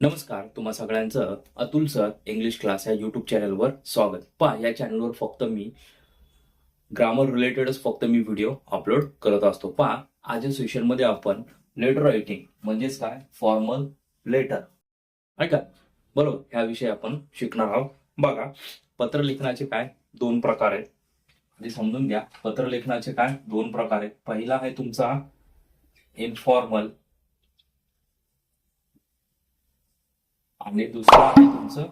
नमस्कार तुम्हा सगळ्यांचं अतुल सर इंग्लिश क्लास या युट्यूब चॅनलवर स्वागत. पहा या चॅनलवर फक्त मी ग्रामर रिलेटेडच फक्त मी व्हिडिओ अपलोड करत असतो. पहा आजच्या सेशनमध्ये आपण लेटर रायटिंग म्हणजेच काय? फॉर्मल लेटर ऐका बरोबर ह्याविषयी आपण शिकणार आहोत. बघा पत्र लेखनाचे काय? दोन प्रकार आहेत. आधी समजून घ्या. पत्र लेखनाचे काय? दोन प्रकार आहेत. पहिला आहे तुमचा इनफॉर्मल आणि दुसरं आहे तुमचं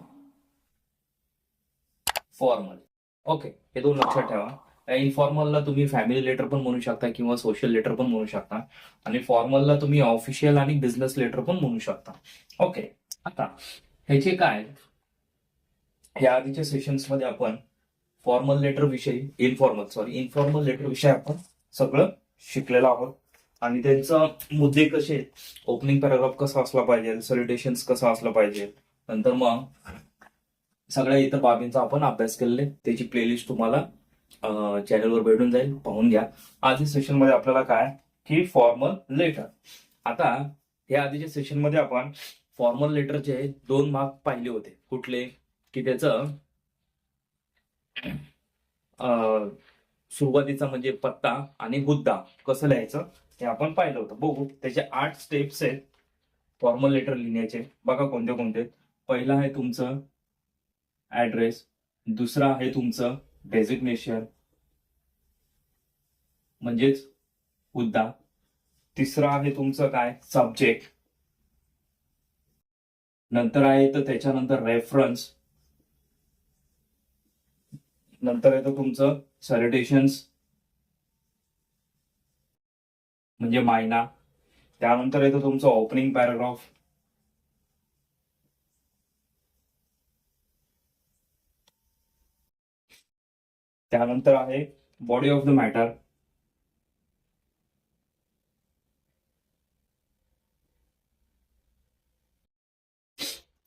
फॉर्मल ओके हे दोन लक्षात ठेवा. इनफॉर्मलला तुम्ही फॅमिली लेटर पण म्हणू शकता किंवा सोशल लेटर पण म्हणू शकता. आणि फॉर्मलला तुम्ही ऑफिशियल आणि बिझनेस लेटर पण म्हणू शकता. ओके आता ह्याचे काय? या आधीच्या सेशन्समध्ये आपण फॉर्मल लेटर विषयी इनफॉर्मल सॉरी इनफॉर्मल लेटर विषयी आपण सगळं शिकलेलो आहोत. आणि त्यांचं मुद्दे कसे आहेत? ओपनिंग पॅराग्राफ कसा असला पाहिजे? सॉल्युटेशन कसा असला पाहिजे? नंतर मग सगळ्या इतर बाबींचा आपण अभ्यास केलेले. त्याची प्लेलिस्ट तुम्हाला चॅनलवर भेटून जाईल. पाहून घ्या. आधी सेशनमध्ये आपल्याला काय? की फॉर्मल लेटर आता या आधीच्या सेशनमध्ये आपण फॉर्मल लेटरचे दोन भाग पाहिले होते. कुठले? की त्याचं सुरुवातीचा म्हणजे पत्ता आणि हुद्दा कसं लिहायचं? हे आपण पाहिलं होतं. बघू त्याचे आठ स्टेप्स आहेत. फॉर्मल लेटर लिहिण्याचे. बघा कोणते कोणते पहिलं आहे तुमचं ऍड्रेस दुसरा आहे तुमचं डेझिग्नेशन म्हणजेच मुद्दा. तिसरा आहे तुमचं काय? सब्जेक्ट नंतर आहे तर त्याच्यानंतर रेफरन्स नंतर येतं तुमचं सॅलिटेशन्स म्हणजे मायना. त्यानंतर येतो तुमचं ओपनिंग पॅराग्राफ त्यानंतर आहे बॉडी ऑफ द मॅटर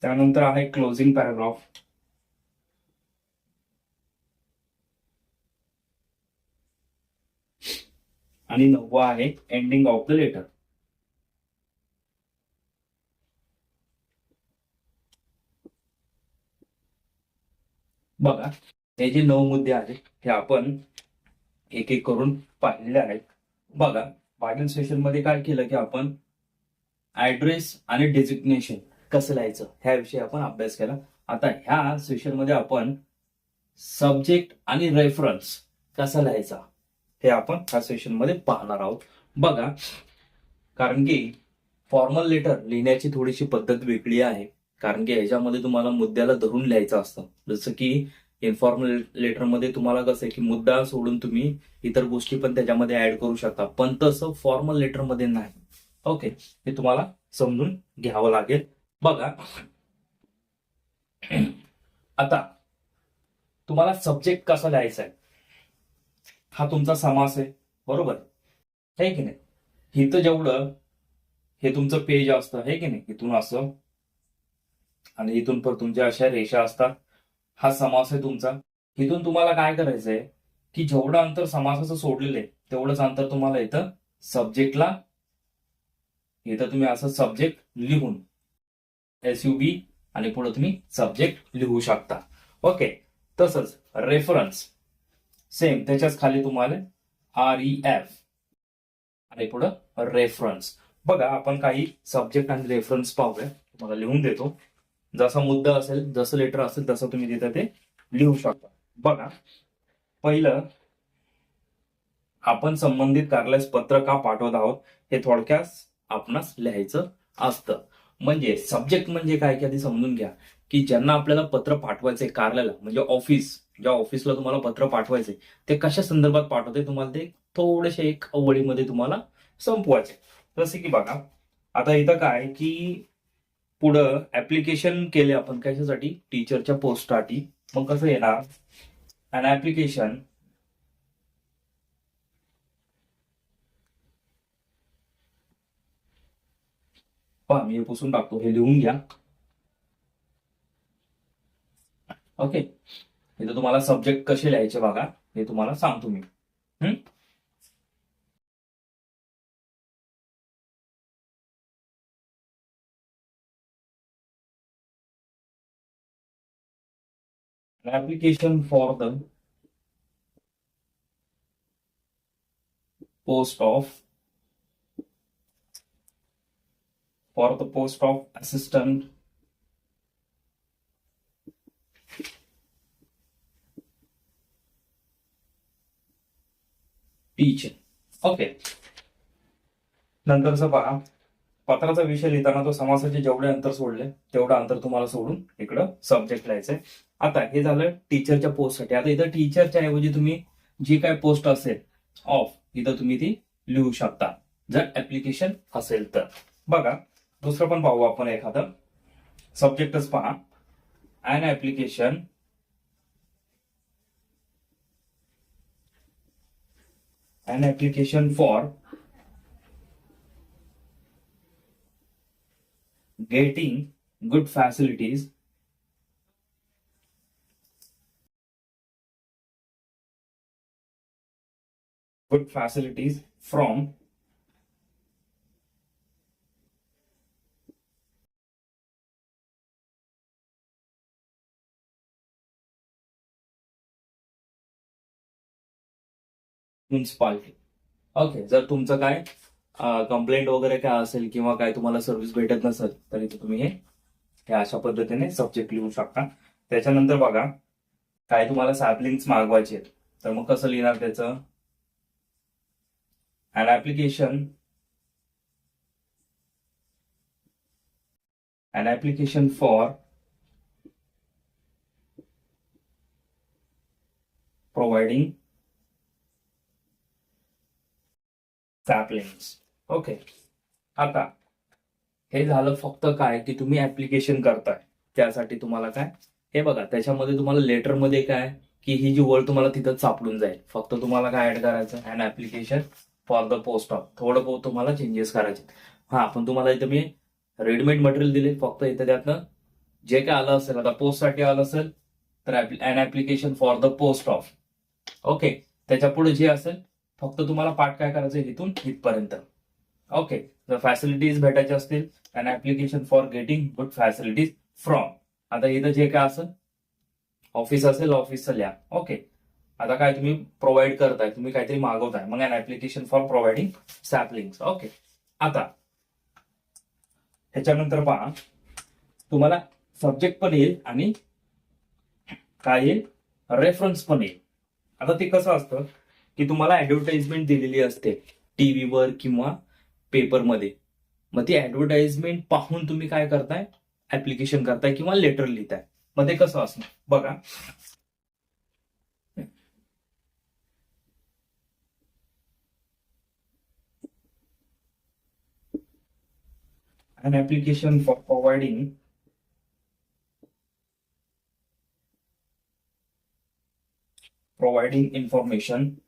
त्यानंतर आहे क्लोजिंग पॅराग्राफ आणि नववा आहे एंडिंग ऑफ द लेटर बघा हे जे नऊ मुद्दे आहेत हे आपण एक एक करून पाहिलेले आहेत. बघा पाटील सेशनमध्ये काय केलं की आपण ऍड्रेस आणि डेजिग्नेशन कसं लिहायचं ह्याविषयी आपण अभ्यास केला. आता ह्या सेशनमध्ये आपण सब्जेक्ट आणि रेफरन्स कसा लिहायचा हे आपण ह्या सेशनमध्ये पाहणार आहोत. बघा कारण की फॉर्मल लेटर लिहिण्याची थोडीशी पद्धत वेगळी आहे. कारण की ह्याच्यामध्ये तुम्हाला मुद्द्याला धरून लिहायचं असतं. जसं की इन्फॉर्मल लेटरमध्ये तुम्हाला कसं आहे की मुद्दा सोडून तुम्ही इतर गोष्टी पण त्याच्यामध्ये ऍड करू शकता. पण तसं फॉर्मल लेटरमध्ये नाही. ओके हे तुम्हाला समजून घ्यावं लागेल. बघा. आता तुम्हाला सब्जेक्ट कसा लिहायचा आहे? हा तुमचा समास आहे. बरोबर? आहे की नाही? इथं जेवढं हे तुमचं पेज असतं हे की नाही? इथून असं. आणि इथून पण तुमच्या अशा रेषा असतात. हा समास आहे तुमचा. इथून तुम्हाला काय करायचंय? की जेवढं अंतर समासाचं सोडलेलं आहे तेवढंच अंतर तुम्हाला इथं सब्जेक्टला इथं तुम्ही असं सब्जेक्ट लिहून एस यू बी आणि पुढे तुम्ही सब्जेक्ट लिहू शकता. ओके तसंच रेफरन्स सेम त्याच्याच खाली तुम्हाला आर ई एफ आणि पुढं रेफरन्स बघा आपण काही सब्जेक्ट आणि रेफरन्स पाहूया. तुम्हाला लिहून देतो. जसा मुद्दा असेल जसं लेटर असेल तसं तुम्ही तिथं ते लिहू शकता. बघा पहिलं आपण संबंधित कार्यालयास पत्र का पाठवत आहोत? हे थोडक्यात आपणास लिहायचं असतं. म्हणजे सब्जेक्ट म्हणजे काय की आधी समजून घ्या. की ज्यांना आपल्याला पत्र पाठवायचंय कार्यालयाला म्हणजे ऑफिस ज्या ऑफिसला तुम्हाला पत्र पाठवायचे ते कशा संदर्भात पाठवते तुम्हाला ते थोडेसे एक ओळीमध्ये तुम्हाला संपवायचे जसे की बघा आता इथं काय की पुढं ऍप्लिकेशन केले आपण कशासाठी? टीचरच्या पोस्टसाठी मग कसं येणार? अन ऍप्लिकेशन पहा मी हे पुसून टाकतो हे लिहून घ्या. ओके हे तर तुम्हाला सब्जेक्ट कसे लिहायचे बघा हे तुम्हाला सांगतो मी. Application for the post of for the post of assistant teacher okay नंतरचं पहा पत्राचा विषय लिहिताना तो समासाचे जेवढे अंतर सोडले तेवढं अंतर तुम्हाला सोडून इकडं सब्जेक्ट लिहायचंय. आता हे झालं टीचरच्या पोस्टसाठी आता इथं टीचरच्या ऐवजी तुम्ही जी काय पोस्ट असेल ऑफ इथं तुम्ही ती लिहू शकता. जर ऍप्लिकेशन असेल तर. बघा दुसरं पण पाहू आपण एखादं. सब्जेक्टच पहा. अन application an application for getting good facilities. Good facilities from municipality okay जर तुमचं काय कंप्लेंट वगैरे काय असेल किंवा काय तुम्हाला सर्व्हिस भेटत नसेल तर इथे तुम्ही हे अशा पद्धतीने सब्जेक्ट लिहू शकता. त्याच्यानंतर बघा काय तुम्हाला सॅपलिंग्स मागवायचे आहेत. तर मग कसं लिहिणार त्याचं? An application an application for providing saplings okay आता हे झालं फक्त काय की तुम्ही ऍप्लिकेशन करताय. त्यासाठी तुम्हाला काय? हे बघा त्याच्यामध्ये तुम्हाला लेटरमध्ये काय? की ही जी वर्ड तुम्हाला तिथं सापडून जाईल. फक्त तुम्हाला काय ऍड करायचं? And application for the post of थोडं बहुत तुम्हाला चेंजेस करायचे हा पण तुम्हाला इथं मी रेडीमेड मटेरियल दिले. फक्त इथं त्यातनं जे काय आलं असेल आता पोस्टसाठी आलं असेल तर and application for the post of okay त्याच्या पुढे जे असेल फक्त तुम्हाला पाठ काय करायचं इथून इथपर्यंत. ओके जर फॅसिलिटीज भेटायचे असतील and application for getting good facilities from आता इथं जे काय असेल ऑफिस असेल ऑफिसचं लिहा. ओके आता काय तुम्ही प्रोव्हाइड करताय तुम्ही काहीतरी मागवताय मग and application for providing sapling okay आता ह्याच्यानंतर पहा तुम्हाला सब्जेक्ट पण येईल आणि काय येईल? रेफरन्स पण येईल. आता ते कसं असतं? की तुम्हाला ऍडव्हर्टाइजमेंट दिलेली असते टीव्हीवर किंवा पेपरमध्ये मग ती ऍडव्हर्टाइजमेंट पाहून तुम्ही काय करताय? ऍप्लिकेशन करताय किंवा लेटर लिहिताय. मग ते कसं असणार? बघा. An application for providing providing information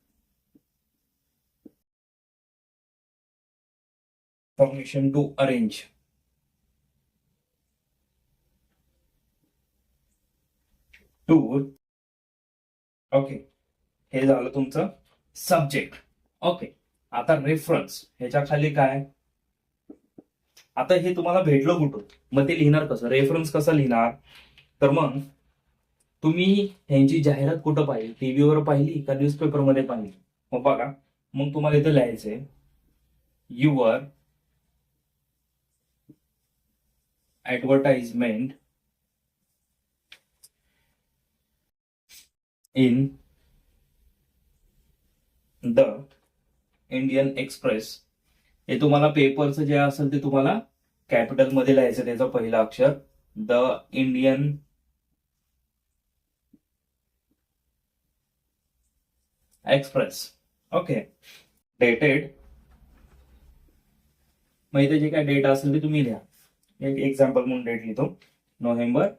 permission to arrange. Tour okay हे झालं तुमचं सब्जेक्ट ओके आता रेफरन्स ह्याच्या खाली काय? आता हे तुम्हाला भेटलं कुठं मग ते लिहिणार कसं? रेफरन्स कसं लिहिणार? तर मग तुम्ही ह्यांची जाहिरात कुठं पाहिली? टीव्हीवर पाहिली का न्यूजपेपरमध्ये पाहिली? मग बघा. मग तुम्हाला इथं लिहायचंय your advertisement in the Indian Express हे तुम्हाला पेपरचं जे असेल ते तुम्हाला कॅपिटलमध्ये लिहायचं त्याचं पहिलं अक्षर. The Indian Express okay dated मग इथे जे काय डेट असेल ते तुम्ही लिहा. एक एक्झाम्पल म्हणून डेट लिहितो. नोव्हेंबर.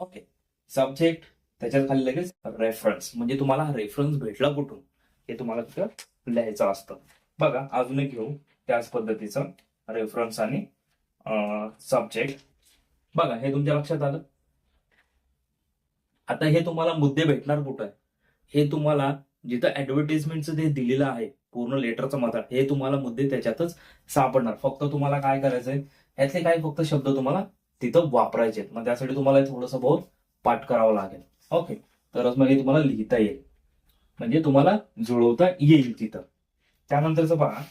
ओके सब्जेक्ट त्याच्यात खाली लगेच रेफरन्स म्हणजे तुम्हाला रेफरन्स भेटला कुठून? हे तुम्हाला तिथं लिहायचं असतं. बघा अजून एक घेऊ. त्याच पद्धतीचं रेफरन्स आणि सब्जेक्ट बघा हे तुमच्या लक्षात आलं? आता हे तुम्हाला मुद्दे भेटणार कुठं? आहे हे तुम्हाला जिथं ऍडव्हर्टिजमेंटचं ते दिलेलं आहे पूर्ण लेटरचं मात्र हे तुम्हाला मुद्दे त्याच्यातच सापडणार. फक्त तुम्हाला काय करायचंय? यातले काही फक्त शब्द तुम्हाला तिथं वापरायचे आहेत. मग त्यासाठी तुम्हाला थोडंसं बहुत पाठ करावं लागेल. ओके तरच मग हे तुम्हाला लिहिता येईल. म्हणजे तुम्हाला जुळवता येईल तिथं. त्यानंतरच पहा.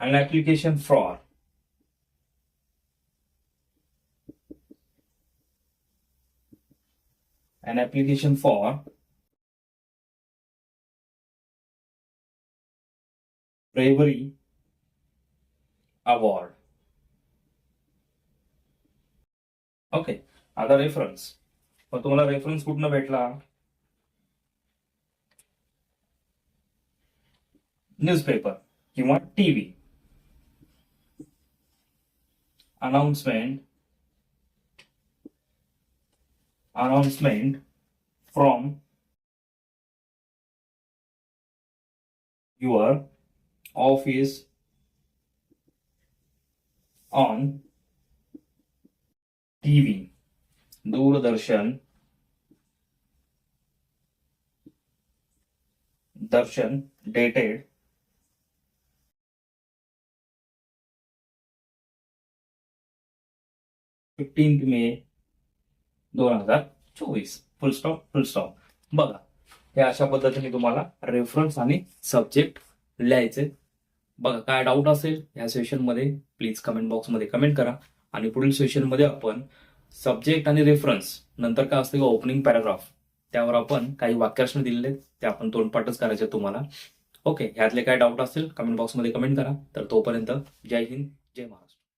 An application for an application for bravery award. Okay आता रेफरन्स मग तुम्हाला रेफरन्स कुठनं भेटला न्यूजपेपर किंवा TV announcement announcement from your office on TV, Doordarshan, Darshan dated fifteenth May दोन हजार चोवीस. फुल स्टॉप फुल स्टॉप बघा हे अशा पद्धतीने तुम्हाला रेफरन्स आणि सब्जेक्ट लिहायचे. बघा काय डाऊट असेल या सेशनमध्ये प्लीज कमेंट बॉक्समध्ये कमेंट करा. आणि पुढील सेशनमध्ये आपण सब्जेक्ट आणि रेफरन्स नंतर काय असते ओपनिंग पॅराग्राफ त्यावर आपण काही वाक्यार्थ दिलेले ते आपण तोंडपाठच करायचे तुम्हाला. ओके ह्यातले काय डाऊट असेल कमेंट बॉक्समध्ये कमेंट करा. तर तोपर्यंत जय हिंद जय महाराष्ट्र.